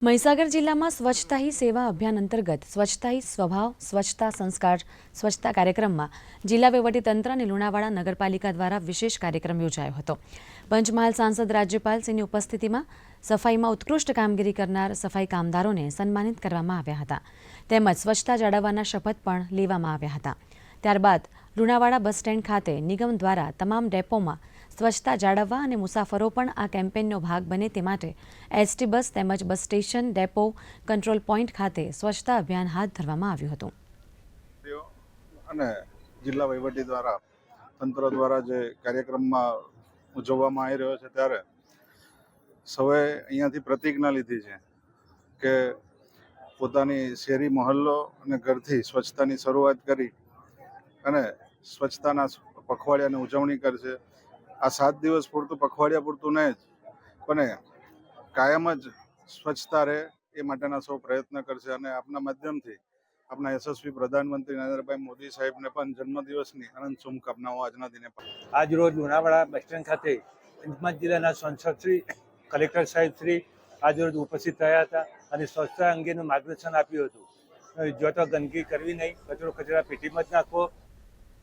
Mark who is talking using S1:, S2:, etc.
S1: મહીસાગર જિલ્લામાં સ્વચ્છતા હી સેવા અભિયાન અંતર્ગત સ્વચ્છતા હી સ્વભાવ, સ્વચ્છતા સંસ્કાર, સ્વચ્છતા કાર્યક્રમમાં જિલ્લા વહીવટીતંત્ર અને લુણાવાડા નગરપાલિકા દ્વારા વિશેષ કાર્યક્રમ યોજાયો હતો. પંચમહાલ સાંસદ રાજ્યપાલસિંહની ઉપસ્થિતિમાં સફાઈમાં ઉત્કૃષ્ટ કામગીરી કરનાર સફાઈ કામદારોને સન્માનિત કરવામાં આવ્યા હતા. તેમજ સ્વચ્છતા જાળવવાના શપથ પણ લેવામાં આવ્યા હતા. ત્યારબાદ લુણાવાડા બસ સ્ટેન્ડ ખાતે નિગમ દ્વારા તમામ ડેપોમાં સ્વચ્છતા જાળવવા અને મુસાફરો પણ આ કેમ્પેનનો ભાગ બને તે માટે એસટી બસ તેમજ bus station, depot, control point ખાતે સ્વચ્છતા અભિયાન હાથ ધરવામાં આવ્યું હતું.
S2: અને જિલ્લા વહીવટી દ્વારા, તંત્ર દ્વારા જે કાર્યક્રમમાં ઉજવવામાં આવી રહ્યો છે ત્યારે સૌએ અહીંયાથી પ્રતિજ્ઞા લીધી છે કે પોતાની શેરી, મહોલ્લો અને ઘરથી સ્વચ્છતાની શરૂઆત કરી અને સ્વચ્છતાના પખવાડિયાની ઉજવણી કરશે આ સાત દિવસ પૂરતું પખવાડિયા પૂરતું નહીં જ, પણ કાયમ જ સ્વચ્છતા રહે એ માટેના સૌ પ્રયત્ન કરશે અને આપના માધ્યમથી આપણા યશસ્વી પ્રધાનમંત્રી નરેન્દ્રભાઈ મોદી સાહેબને પણ જન્મદિવસની અનંત શુભકામનાઓ આજના દિને.
S3: આજ રોજ લુણાવાડા બસ સ્ટેન્ડ ખાતે પંચમહાલ જિલ્લાના સાંસદ શ્રી, કલેક્ટર સાહેબ શ્રી આજ રોજ ઉપસ્થિત થયા હતા અને સ્વચ્છતા અંગેનું માર્ગદર્શન આપ્યું હતું જો તો ગંદકી કરવી નહીં, કચરો કચરા પેટીમાં જ નાખવો